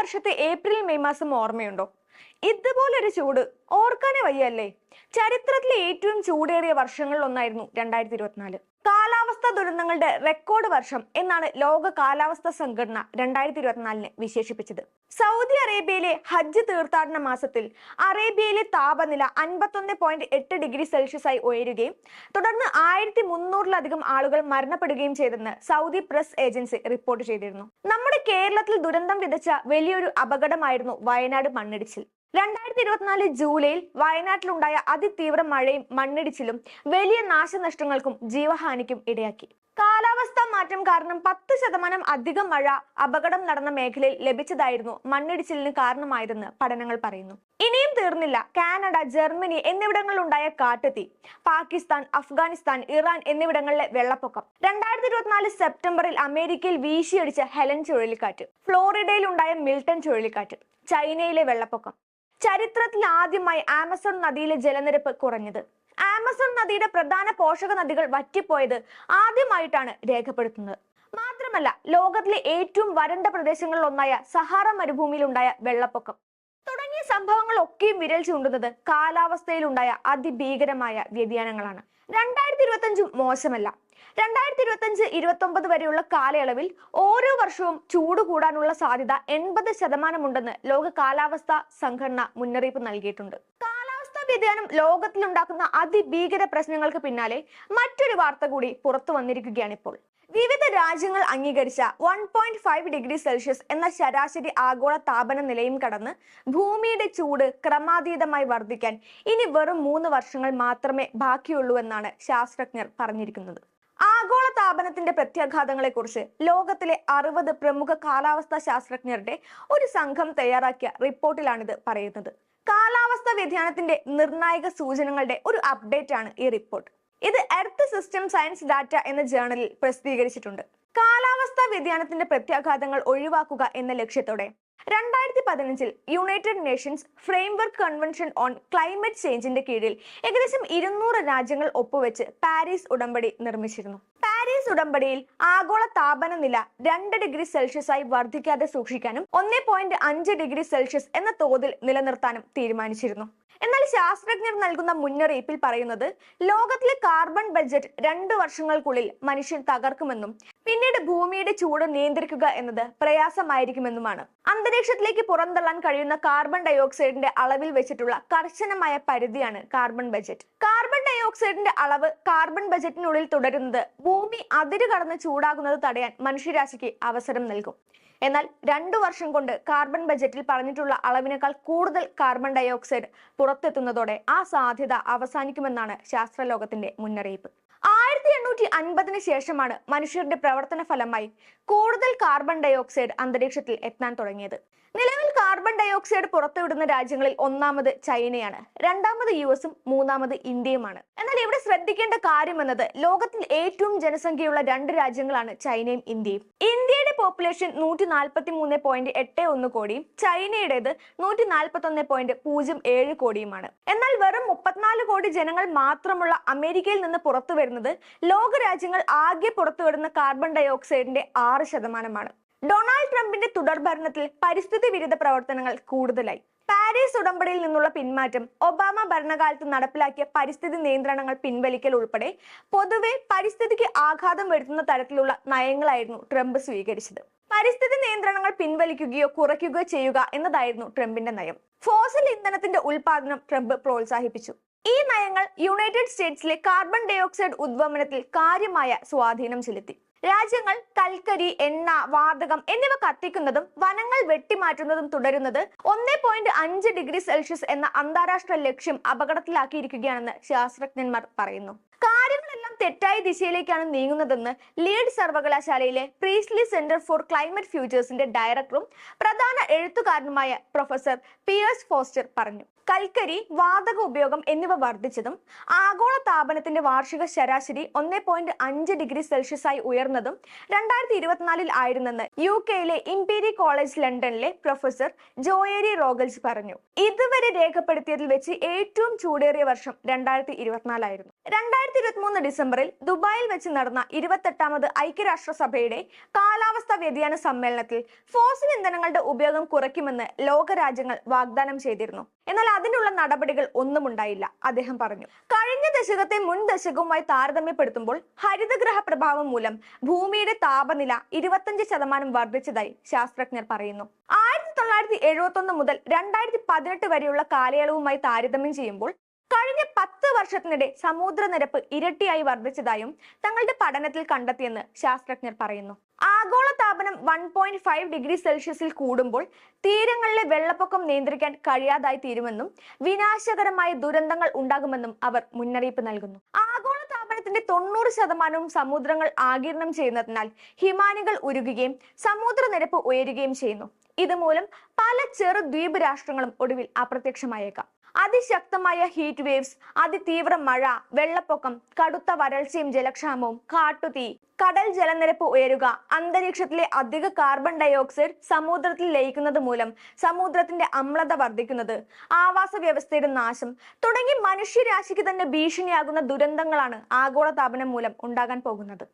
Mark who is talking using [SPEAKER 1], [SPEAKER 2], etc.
[SPEAKER 1] വർഷത്തെ April May മാസം ഓർമ്മയുണ്ടോ? ഇതുപോലൊരു ചൂട് ഓർക്കാനേ വയ്യല്ലേ? ചരിത്രത്തിലെ ഏറ്റവും ചൂടേറിയ വർഷങ്ങളിൽ ഒന്നായിരുന്നു രണ്ടായിരത്തി ഇരുപത്തിനാല്. കാലാവസ്ഥാ ദുരന്തങ്ങളുടെ റെക്കോർഡ് വർഷം എന്നാണ് ലോക കാലാവസ്ഥാ സംഘടന രണ്ടായിരത്തി ഇരുപത്തിനാലിന് വിശേഷിപ്പിച്ചത്. സൗദി അറേബ്യയിലെ ഹജ്ജ് തീർത്ഥാടന മാസത്തിൽ അറേബ്യയിലെ താപനില അൻപത്തൊന്ന് പോയിന്റ് എട്ട് ഡിഗ്രി സെൽഷ്യസ് ആയി ഉയരുകയും തുടർന്ന് ആയിരത്തി മുന്നൂറിലധികം ആളുകൾ മരണപ്പെടുകയും ചെയ്തെന്ന് സൗദി പ്രസ് ഏജൻസി റിപ്പോർട്ട് ചെയ്തിരുന്നു. നമ്മുടെ കേരളത്തിൽ ദുരന്തം വിതച്ച വലിയൊരു അപകടമായിരുന്നു വയനാട് മണ്ണിടിച്ചിൽ. രണ്ടായിരത്തി ഇരുപത്തിനാല് ജൂലൈയിൽ വയനാട്ടിലുണ്ടായ അതിതീവ്ര മഴയും മണ്ണിടിച്ചിലും വലിയ നാശനഷ്ടങ്ങൾക്കും ജീവഹാനിക്കും ഇടയാക്കി. കാലാവസ്ഥാ മാറ്റം കാരണം പത്ത് ശതമാനം അധികം മഴ അപകടം നടന്ന മേഖലയിൽ ലഭിച്ചതായിരുന്നു മണ്ണിടിച്ചിലിന് കാരണമായതെന്ന് പഠനങ്ങൾ പറയുന്നു. ഇനിയും തീർന്നില്ല. കാനഡ ജർമ്മനി എന്നിവിടങ്ങളിലുണ്ടായ കാട്ടുതീ പാകിസ്ഥാൻ അഫ്ഗാനിസ്ഥാൻ ഇറാൻ എന്നിവിടങ്ങളിലെ വെള്ളപ്പൊക്കം. രണ്ടായിരത്തി ഇരുപത്തിനാല് സെപ്റ്റംബറിൽ അമേരിക്കയിൽ വീശിയടിച്ച ഹെലൻ ചുഴലിക്കാറ്റ് ഫ്ലോറിഡയിൽ ഉണ്ടായ മിൽട്ടൺ ചുഴലിക്കാറ്റ് ചൈനയിലെ വെള്ളപ്പൊക്കം. ചരിത്രത്തിൽ ആദ്യമായി ആമസോൺ നദിയിലെ ജലനിരപ്പ് കുറഞ്ഞത്. ആമസോൺ നദിയുടെ പ്രധാന പോഷക നദികൾ വറ്റിപ്പോയത് ആദ്യമായിട്ടാണ് രേഖപ്പെടുത്തുന്നത്. മാത്രമല്ല ലോകത്തിലെ ഏറ്റവും വരണ്ട പ്രദേശങ്ങളിൽ ഒന്നായ സഹാറ മരുഭൂമിയിലുണ്ടായ വെള്ളപ്പൊക്കം. സംഭവങ്ങളൊക്കെയും വിരൽ ചൂണ്ടുന്നത് കാലാവസ്ഥയിലുണ്ടായ അതിഭീകരമായ വ്യതിയാനങ്ങളാണ്. രണ്ടായിരത്തി ഇരുപത്തഞ്ചും മോശമല്ല. രണ്ടായിരത്തി ഇരുപത്തഞ്ച് ഇരുപത്തി ഒമ്പത് വരെയുള്ള കാലയളവിൽ ഓരോ വർഷവും ചൂട് കൂടാനുള്ള സാധ്യത എൺപത് ശതമാനമുണ്ടെന്ന് ലോക കാലാവസ്ഥാ സംഘടന മുന്നറിയിപ്പ് നൽകിയിട്ടുണ്ട്. കാലാവസ്ഥാ വ്യതിയാനം ലോകത്തിലുണ്ടാക്കുന്ന അതിഭീകര പ്രശ്നങ്ങൾക്ക് പിന്നാലെ മറ്റൊരു വാർത്ത കൂടി പുറത്തു വന്നിരിക്കുകയാണ് ഇപ്പോൾ വിവിധ രാജ്യങ്ങൾ അംഗീകരിച്ച one point five degree Celsius എന്ന ശരാശരി ആഗോള താപന നിലയും കടന്ന് ഭൂമിയുടെ ചൂട് ക്രമാതീതമായി വർദ്ധിക്കാൻ ഇനി വെറും മൂന്ന് വർഷങ്ങൾ മാത്രമേ ബാക്കിയുള്ളൂ എന്നാണ് ശാസ്ത്രജ്ഞർ പറഞ്ഞിരിക്കുന്നത്. ആഗോള താപനത്തിന്റെ പ്രത്യാഘാതങ്ങളെ കുറിച്ച് ലോകത്തിലെ അറുപത് പ്രമുഖ കാലാവസ്ഥാ ശാസ്ത്രജ്ഞരുടെ ഒരു സംഘം തയ്യാറാക്കിയ റിപ്പോർട്ടിലാണിത് പറയുന്നത്. കാലാവസ്ഥാ വ്യതിയാനത്തിന്റെ നിർണായക സൂചനകളുടെ ഒരു അപ്ഡേറ്റ് ആണ് ഈ റിപ്പോർട്ട്. ഇത് എർത്ത് സിസ്റ്റം സയൻസ് ഡാറ്റ എന്ന ജേണലിൽ പ്രസിദ്ധീകരിച്ചിട്ടുണ്ട്. കാലാവസ്ഥാ വ്യതിയാനത്തിന്റെ പ്രത്യാഘാതങ്ങൾ ഒഴിവാക്കുക എന്ന ലക്ഷ്യത്തോടെ രണ്ടായിരത്തി പതിനഞ്ചിൽ United Nations framework convention on climate ചേഞ്ചിന്റെ കീഴിൽ ഏകദേശം ഇരുന്നൂറ് രാജ്യങ്ങൾ ഒപ്പുവെച്ച് പാരീസ് ഉടമ്പടി നിർമ്മിച്ചിരുന്നു. പാരീസ് ഉടമ്പടിയിൽ ആഗോള താപന നില രണ്ട് ഡിഗ്രി സെൽഷ്യസ് ആയി വർദ്ധിക്കാതെ സൂക്ഷിക്കാനും ഒന്നേ പോയിന്റ് അഞ്ച് ഡിഗ്രി സെൽഷ്യസ് എന്ന തോതിൽ നിലനിർത്താനും തീരുമാനിച്ചിരുന്നു. എന്നാൽ ശാസ്ത്രജ്ഞർ നൽകുന്ന മുന്നറിയിപ്പിൽ പറയുന്നത് ലോകത്തിലെ കാർബൺ ബഡ്ജറ്റ് രണ്ട് വർഷങ്ങൾക്കുള്ളിൽ മനുഷ്യൻ തകർക്കുമെന്നും പിന്നീട് ഭൂമിയുടെ ചൂട് നിയന്ത്രിക്കുക എന്നത് പ്രയാസമായിരിക്കുമെന്നുമാണ്. അന്തരീക്ഷത്തിലേക്ക് പുറന്തള്ളാൻ കഴിയുന്ന കാർബൺ ഡയോക്സൈഡിന്റെ അളവിൽ വെച്ചിട്ടുള്ള കർശനമായ പരിധിയാണ് കാർബൺ ബജറ്റ് കാർബൺ ഡയോക്സൈഡിന്റെ അളവ് കാർബൺ ബജറ്റിനുള്ളിൽ തുടരുന്നത് ഭൂമി അതിര് കടന്ന് ചൂടാകുന്നത് തടയാൻ മനുഷ്യരാശിക്ക് അവസരം നൽകും. എന്നാൽ രണ്ടു വർഷം കൊണ്ട് കാർബൺ ബജറ്റിൽ പറഞ്ഞിട്ടുള്ള അളവിനേക്കാൾ കൂടുതൽ കാർബൺ ഡൈ ഓക്സൈഡ് പുറത്തെത്തുന്നതോടെ ആ സാധ്യത അവസാനിക്കുമെന്നാണ് ശാസ്ത്രലോകത്തിന്റെ മുന്നറിയിപ്പ്. ആയിരത്തി എണ്ണൂറ്റി അൻപതിന് ശേഷമാണ് മനുഷ്യരുടെ പ്രവർത്തന ഫലമായി കൂടുതൽ കാർബൺ ഡൈ ഓക്സൈഡ് അന്തരീക്ഷത്തിൽ എത്താൻ തുടങ്ങിയത്. നിലവിൽ കാർബൺ ഡയോക്സൈഡ് പുറത്തുവിടുന്ന രാജ്യങ്ങളിൽ ഒന്നാമത് ചൈനയാണ്. രണ്ടാമത് യു എസും മൂന്നാമത് ഇന്ത്യയുമാണ്. എന്നാൽ ഇവിടെ ശ്രദ്ധിക്കേണ്ട കാര്യം എന്നത് ലോകത്തിൽ ഏറ്റവും ജനസംഖ്യയുള്ള രണ്ട് രാജ്യങ്ങളാണ് ചൈനയും ഇന്ത്യയും. ഇന്ത്യയുടെ പോപ്പുലേഷൻ നൂറ്റി നാൽപ്പത്തി മൂന്ന് പോയിന്റ് എട്ട് ഒന്ന് കോടിയും ചൈനയുടേത് നൂറ്റി നാൽപ്പത്തി ഒന്ന് പോയിന്റ് പൂജ്യം ഏഴ് കോടിയുമാണ്. എന്നാൽ വെറും മുപ്പത്തിനാല് കോടി ജനങ്ങൾ മാത്രമുള്ള അമേരിക്കയിൽ നിന്ന് പുറത്തു വരുന്നത് ലോക രാജ്യങ്ങൾ ആകെ പുറത്തുവിടുന്ന കാർബൺ ഡയോക്സൈഡിന്റെ ആറ് ശതമാനമാണ്. ഡൊണാൾഡ് ട്രംപിന്റെ തുടർ ഭരണത്തിൽ പരിസ്ഥിതി വിരുദ്ധ പ്രവർത്തനങ്ങൾ കൂടുതലായി. പാരീസ് ഉടമ്പടിയിൽ നിന്നുള്ള പിന്മാറ്റം ഒബാമ ഭരണകാലത്ത് നടപ്പിലാക്കിയ പരിസ്ഥിതി നിയന്ത്രണങ്ങൾ പിൻവലിക്കൽ ഉൾപ്പെടെ പൊതുവെ പരിസ്ഥിതിക്ക് ആഘാതം വരുത്തുന്ന തരത്തിലുള്ള നയങ്ങളായിരുന്നു ട്രംപ് സ്വീകരിച്ചത്. പരിസ്ഥിതി നിയന്ത്രണങ്ങൾ പിൻവലിക്കുകയോ കുറയ്ക്കുകയോ ചെയ്യുക എന്നതായിരുന്നു ട്രംപിന്റെ നയം. ഫോസിൽ ഇന്ധനത്തിന്റെ ഉൽപാദനം ട്രംപ് പ്രോത്സാഹിപ്പിച്ചു. ഈ നയങ്ങൾ യുണൈറ്റഡ് സ്റ്റേറ്റ്സിലെ കാർബൺ ഡയോക്സൈഡ് ഉദ്വമനത്തിൽ കാര്യമായ സ്വാധീനം ചെലുത്തി. രാജ്യങ്ങൾ കൽക്കരി എണ്ണ വാതകം എന്നിവ കത്തിക്കുന്നതും വനങ്ങൾ വെട്ടിമാറ്റുന്നതും തുടരുന്നത് ഒന്നേ പോയിന്റ് അഞ്ച് ഡിഗ്രി സെൽഷ്യസ് എന്ന അന്താരാഷ്ട്ര ലക്ഷ്യം അപകടത്തിലാക്കിയിരിക്കുകയാണെന്ന് ശാസ്ത്രജ്ഞന്മാർ പറയുന്നു. തെറ്റായ ദിശയിലേക്കാണ് നീങ്ങുന്നതെന്ന് ലീഡ് സർവകലാശാലയിലെ പ്രീസ്ലി സെന്റർ ഫോർ ക്ലൈമറ്റ് ഫ്യൂച്ചേഴ്സിന്റെ ഡയറക്ടറും പ്രധാന എഴുത്തുകാരനുമായ പ്രൊഫസർ പിയേഴ്സ് ഫോസ്റ്റർ പറഞ്ഞു. കൽക്കരി വാതക ഉപയോഗം എന്നിവ വർദ്ധിച്ചതും ആഗോള താപനത്തിന്റെ വാർഷിക ശരാശരി ഒന്നേ പോയിന്റ് അഞ്ച് ഡിഗ്രി സെൽഷ്യസ് ആയി ഉയർന്നതും രണ്ടായിരത്തി ഇരുപത്തിനാലിൽ ആയിരുന്നെന്ന് യു കെയിലെ ഇംപീരി കോളേജ് ലണ്ടനിലെ പ്രൊഫസർ ജോയേരി റോഗൽസ് പറഞ്ഞു. ഇതുവരെ രേഖപ്പെടുത്തിയതിൽ വെച്ച് ഏറ്റവും ചൂടേറിയ വർഷം രണ്ടായിരത്തി ഇരുപത്തിനാലായിരുന്നു രണ്ടായിരത്തി ഇരുപത്തി മൂന്ന് ഡിസംബർ ഡിസംബറിൽ ദുബായിൽ വെച്ച് നടന്ന ഇരുപത്തെട്ടാമത് ഐക്യരാഷ്ട്രസഭയുടെ കാലാവസ്ഥാ വ്യതിയാന സമ്മേളനത്തിൽ ഫോസിൽ ഇന്ധനങ്ങളുടെ ഉപയോഗം കുറയ്ക്കുമെന്ന് ലോകരാജ്യങ്ങൾ വാഗ്ദാനം ചെയ്തിരുന്നു. എന്നാൽ അതിനുള്ള നടപടികൾ ഒന്നും ഉണ്ടായില്ല അദ്ദേഹം പറഞ്ഞു. കഴിഞ്ഞ ദശകത്തെ മുൻ ദശകവുമായി താരതമ്യപ്പെടുത്തുമ്പോൾ ഹരിതഗ്രഹ പ്രഭാവം മൂലം ഭൂമിയുടെ താപനില ഇരുപത്തഞ്ച് ശതമാനം വർദ്ധിച്ചതായി ശാസ്ത്രജ്ഞർ പറയുന്നു. ആയിരത്തി തൊള്ളായിരത്തി എഴുപത്തി ഒന്ന് മുതൽ രണ്ടായിരത്തി പതിനെട്ട് വരെയുള്ള കാലയളവുമായി താരതമ്യം ചെയ്യുമ്പോൾ കഴിഞ്ഞ പത്ത് വർഷത്തിനിടെ സമുദ്രനിരപ്പ് ഇരട്ടിയായി വർദ്ധിച്ചതായും തങ്ങളുടെ പഠനത്തിൽ കണ്ടെത്തിയെന്ന് ശാസ്ത്രജ്ഞർ പറയുന്നു. ആഗോള താപനം വൺ പോയിന്റ് ഫൈവ് ഡിഗ്രി സെൽഷ്യസിൽ കൂടുമ്പോൾ തീരങ്ങളിലെ വെള്ളപ്പൊക്കം നിയന്ത്രിക്കാൻ കഴിയാതായി തീരുമെന്നും വിനാശകരമായ ദുരന്തങ്ങൾ ഉണ്ടാകുമെന്നും അവർ മുന്നറിയിപ്പ് നൽകുന്നു. ആഗോള താപനത്തിന്റെ തൊണ്ണൂറ് ശതമാനവും സമുദ്രങ്ങൾ ആകിരണം ചെയ്യുന്നതിനാൽ ഹിമാനികൾ ഉരുകുകയും സമുദ്രനിരപ്പ് ഉയരുകയും ചെയ്യുന്നു. ഇതുമൂലം പല ചെറു ദ്വീപ് രാഷ്ട്രങ്ങളും ഒടുവിൽ അപ്രത്യക്ഷമായേക്കാം. അതിശക്തമായ ഹീറ്റ് വേവ്സ് അതിതീവ്ര മഴ വെള്ളപ്പൊക്കം കടുത്ത വരൾച്ചയും ജലക്ഷാമവും കാട്ടുതീ കടൽ ജലനിരപ്പ് ഉയരുക അന്തരീക്ഷത്തിലെ അധിക കാർബൺ ഡയോക്സൈഡ് സമുദ്രത്തിൽ ലയിക്കുന്നത് മൂലം സമുദ്രത്തിന്റെ അമ്ലത വർദ്ധിക്കുന്നത് ആവാസ വ്യവസ്ഥയുടെ നാശം തുടങ്ങി മനുഷ്യരാശിക്ക് തന്നെ ഭീഷണിയാകുന്ന ദുരന്തങ്ങളാണ് ആഗോളതാപനം മൂലം ഉണ്ടാകാൻ പോകുന്നത്.